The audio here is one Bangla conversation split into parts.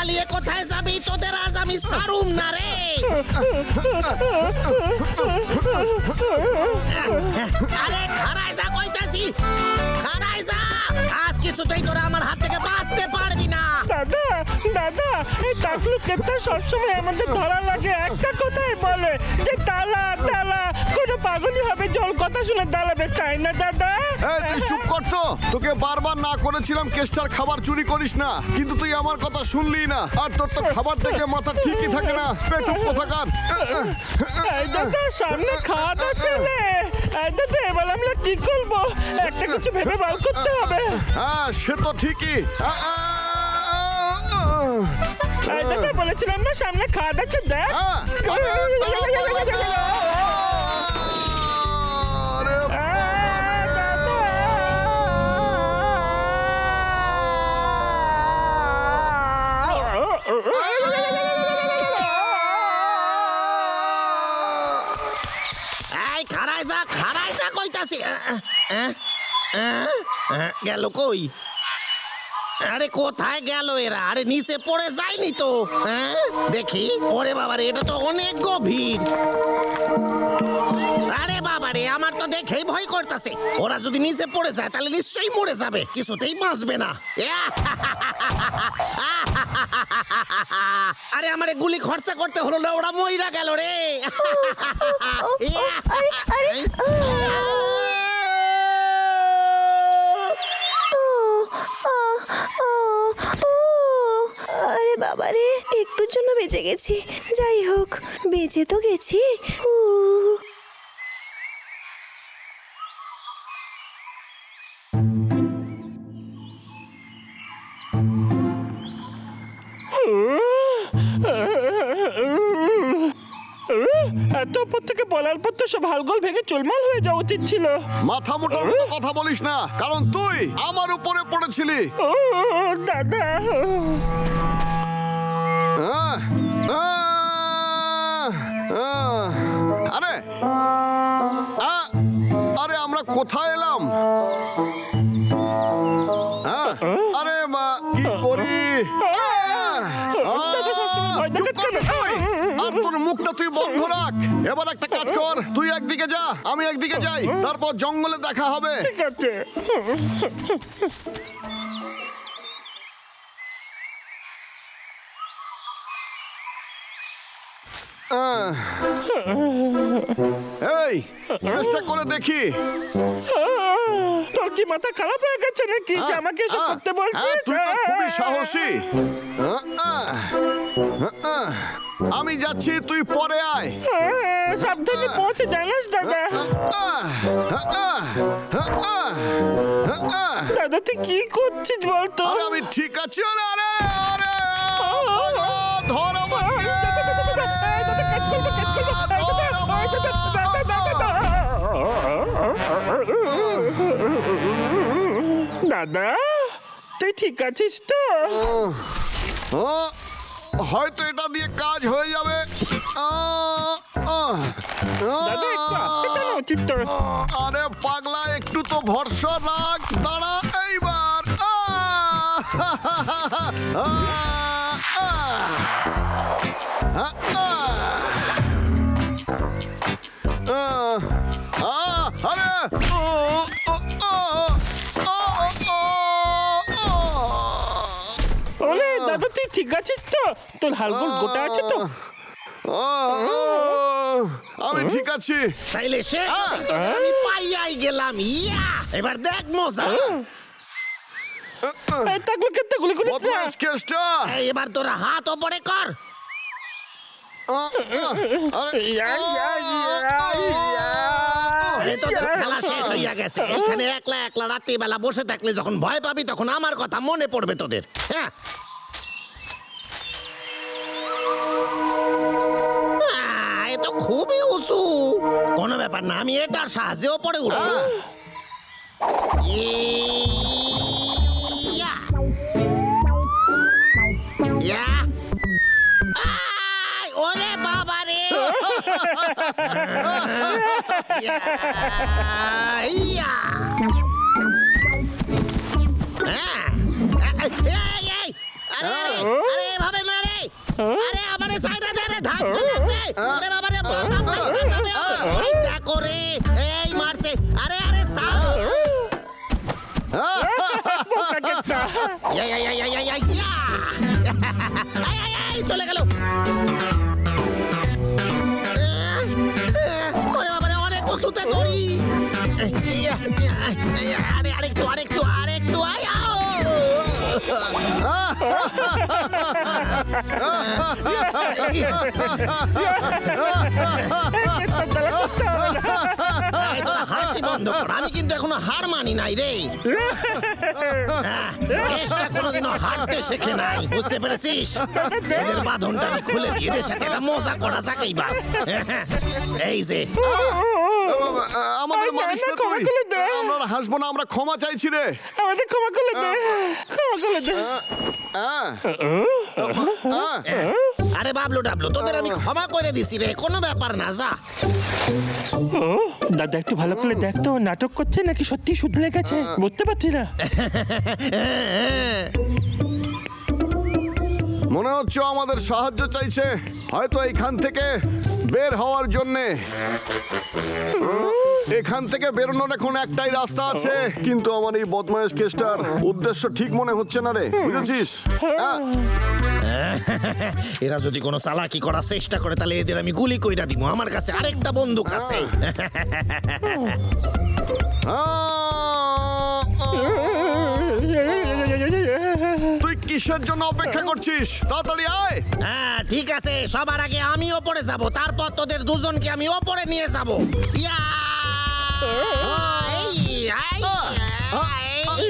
পালিয়ে কোথায় যাবি? তোদের আজ আমি সারুম না রে। আরে খারাই যা কইতাছি। খারাই যা। আজ কিছুতেই তোরা আমার হাত থেকে বাঁচতে দাদা দাদা এই টাকলু কেতা সবসময় আমাদের ধরা লাগে। একটা কথাই বলে যে তালা তালা কোনো পাগলই হবে জল কথা শুনে দাঁড়াবে তাই না দাদা? এই তুই চুপ কর তো। তোকে বারবার না করেছিলাম কেষ্টার খাবার চুরি করিস না। কিন্তু তুই আমার কথা শুনলি না। আর তোর তো খাবার দেখলে মাথা ঠিকই থাকে না। পেটুক কোথাকার? এই দাদা সামনে খাওয়া দাওয়া ছেলে এই দাদা এবার আমরা কি করব? একটা কিছু ভেবে বার করতে হবে। হ্যাঁ সে তো ঠিকই। আ, আ, আ, আ। এই বলেছিলাম না সামনে খাওয়া দাচ্ছে দেখ হ্যাঁ, আরে, দাঁড়া, পাগলা, দাঁড়া। আরে, এই খারাই যা খারাই যা কইতাছি গেল কই আরে কোথায় গেল এরা? আরে নিচে পড়ে যায়নি তো। হ্যাঁ? দেখি। ওরে বাবারে এটা তো অনেক গভীর। আরে বাবারে আমার তো দেখেই ভয় করতেছে। ওরা যদি নিচে পড়ে যায় তাহলে নিশ্চয়ই মরে যাবে। কিছুতেই বাঁচবে না। আরে আমারে গুলি খরচা করতে হলো না ওরা মইরা গেল রে। আরে বাবারে একটুর জন্য বেঁচে গেছি। যাই হোক বেঁচে তো গেছি। উ এত উপর থেকে বলার পর তো সব হালগোল ভেঙে চুলমাল হয়ে যাওয়া উচিত ছিল। মাথা মোটার মতো কথা বলিস না কারণ তুই আমার উপরে পড়েছিলি। ও দাদা। আরে আরে আমরা কোথায় এলাম? আরে মা কি করি। আর তোর মুখটা তুই বন্ধ রাখ। এবার একটা কাজ কর তুই একদিকে যা আমি একদিকে যাই তারপর জঙ্গলে দেখা হবে। ঠিক আছে। আহ। এই চেষ্টা করে দেখি। তোর কি মাথা খারাপ হয়ে গেছে নাকি? যে আমাকে এসব আহ, করতে বলছিস? হ্যাঁ, তুই তো খুবই সাহসী। আহ, আহ, আহ, আমি যাচ্ছি তুই পরে আয়। আহ, সাবধানে পৌঁছে জানাস দাদা। আহ, আহ, আহ, আহ। দাদা তুই কি করছিস বলতো? আরে আমি ঠিক আছি। আরে আরে ধর আমাকে দাদা কাজ করব কাজ করব ধর আমাকে। দাদা তুই ঠিক আছিস তো? আহ, হয়তো এটা দিয়ে কাজ হয়ে যাবে। আরে পাগলা একটু তো ভরসা রাখ। দাঁড়া এইবার। আহ, তুই ঠিক আছিস তো? তোর হালগুল গোটা আছে তো? আমি ঠিক আছি। তাইলে হতেই তোদের আমি পাইয়াই গেলাম ইয়া! এবার দেখ মজা। এই তাকলে কেটে গুলি গুলি বদমাস কেসটা। এবার তোরা হাত ওপরে কর। খেলা শেষ হইয়া গেছে। এখানে একলা একলা রাত্রিবেলা বসে থাকলে যখন ভয় পাবি তখন আমার কথা মনে পড়বে তোদের। হ্যাঁ? ব্যাপার না আমি এটার সাহায্যেও পরে উঠবো। ওরে বাবা রে। ইয়া, আই, আই, আই, চলে গেল ওরে বাবারে, অনেক উঁচুতে দড়ি। ইয়া, ইয়া, ইয়া, আরে আরেকটু আরেকটু আরেকটু আয়, আমি কিন্তু এখনও হার মানি নাই রে হ্যাঁ, দেশটা কোনোদিনও হারতে শেখে নাই বুঝতে পেরেছিস? এদের বাঁধনটা আমি খুলে দিয়ে সাথে একটা মজা করা যাক এইবার। এই যে। আমাদের আয় না, তুই। আমরা হাসবো না আমরা ক্ষমা চাইছি রে। আমাদের ক্ষমা করে দে। ক্ষমা করে দে। হ্যাঁ হ্যাঁ আরে বাবলু ডাবলু তোদের আমি ক্ষমা করে দিছি রে কোনো ব্যাপার না যা। ও দাদা একটু ভালো করে দেখ তো নাটক করছে নাকি সত্যি শুধরে গেছে? বুঝতে পারছি না। মনে হচ্ছে আমাদের সাহায্য চাইছে হয়তো এখান থেকে বের হওয়ার জন্যে। এখান থেকে বেরোনোর এখন একটাই রাস্তা আছে কিন্তু আমার এই বদমাইশ কেসটার উদ্দেশ্য ঠিক মনে হচ্ছে না রে বুঝেছিস? হ্যাঁ? এরা যদি কোনো চালাকি করার চেষ্টা করে তাহলে এদের আমি গুলি কইরা দিব আমার কাছে আরেকটা বন্দুক আছে তুই কিসের জন্য অপেক্ষা করছিস তাড়াতাড়ি আয় হ্যাঁ ঠিক আছে সবার আগে আমি ওপরে যাব তারপর তোদের দুজনকে আমি ওপরে নিয়ে যাব ইয়া এই, আই, আই, আই,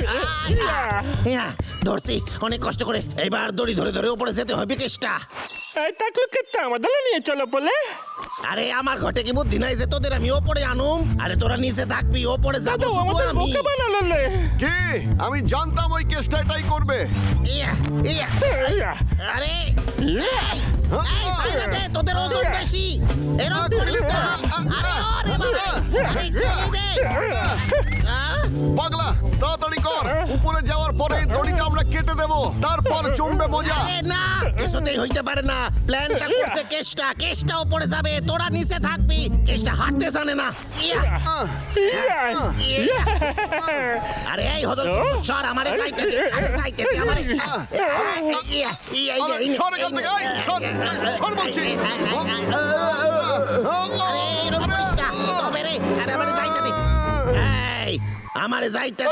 ইয়া, ধরছি অনেক কষ্ট করে। এইবার দড়ি ধরে ধরে উপরে যেতে হবে কেষ্টা এই তাকলু আমার দলে নিয়ে চলো বলে। আরে আমার ঘটে কি বুদ্ধি নাই যে তোদের আমি ওপরে আনুম? আরে তোরা নিচে থাকবি ওপরে যাব শুধু আমি। বোকা বানালো কি? আমি জানতাম ওই কেসটা এটাই করবে। ইয়া, ইয়া, ইয়া, আরে ইয়া। এই, সাইডে দে, তোদের ওজন বেশি। এরকম করিস না আরে ওরে বাবা। আরে টেনে দে। পাগলা তাড়াতাড়ি কর। উপরে যাওয়ার পরে দড়িটা আমরা কেটে দেব। তারপর জমবে মজা। না কিছুতেই হইতে পারে না। প্ল্যানটা করছে কেসটা। কেসটা উপরে যাবে। তোরা নিচে থাকবি। কেসটা হাঁটতে জানে না। আরে এই হদল সর আমারে যাইতে দে। আরে যাইতে দে আমারে। সর এখান থেকে, সর, সর বলছি। না আমারে যাইতে দে। এই আমারে যাইতে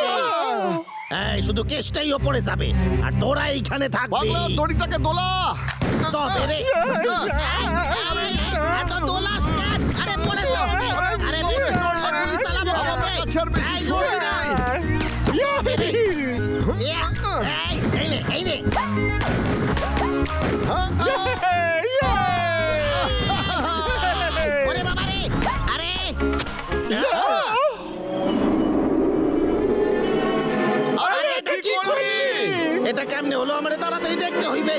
এই শুধু কেসটাই ওপরে যাবে। আর তোরা এইখানে থাকবি। দড়িটাকে দোলা। তবে রে। দোলাস কেন? আমার তাড়াতাড়ি দেখতে হইবে।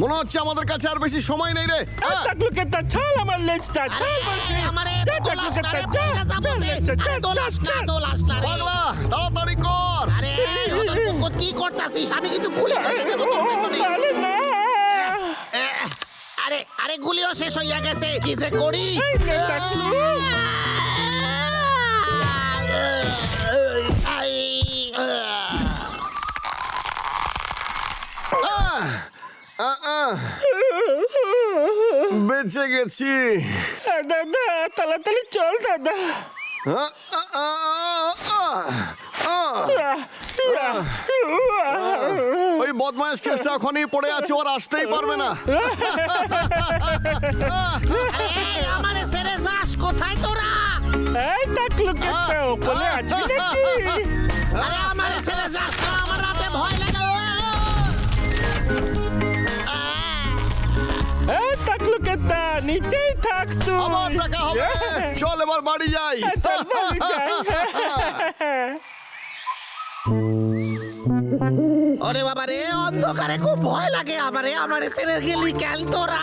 মনে হচ্ছে আমাদের কাছে আর বেশি সময় নেই রে। হ্যাঁ। তাকলু ছাল আমার লেজটা ছাল বলছি। আরে, আমারে দোলাস না রে, দোলাস দোলাস রে। পাগলা তাড়াতাড়ি কর। আরে, কি করতাছিস? আমি কিন্তু গুলি করে দেবো তোর পেছনে। আরে না। আরে আরে গুলিও শেষ হইয়া গেছে। কি যে করি? বেঁচে গেছি। দাদা তাড়াতাড়ি চল দাদা। ওই বদমাইশ কেসটা ওখানেই পড়ে আছে ওর আসতেই পারবে না। আমারে ছেড়ে যাস কোথায় তোরা? এই ওপরে আছি নাকি? আরে আমারে নিচেই থাক তুই আবার দেখা হবে। চল এবার বাড়ি যাই। চল বাড়ি যাই। ওরে বাবা রে অন্ধকারে খুব ভয় লাগে আমারে। আমারে সেরে গেলি কেন তোরা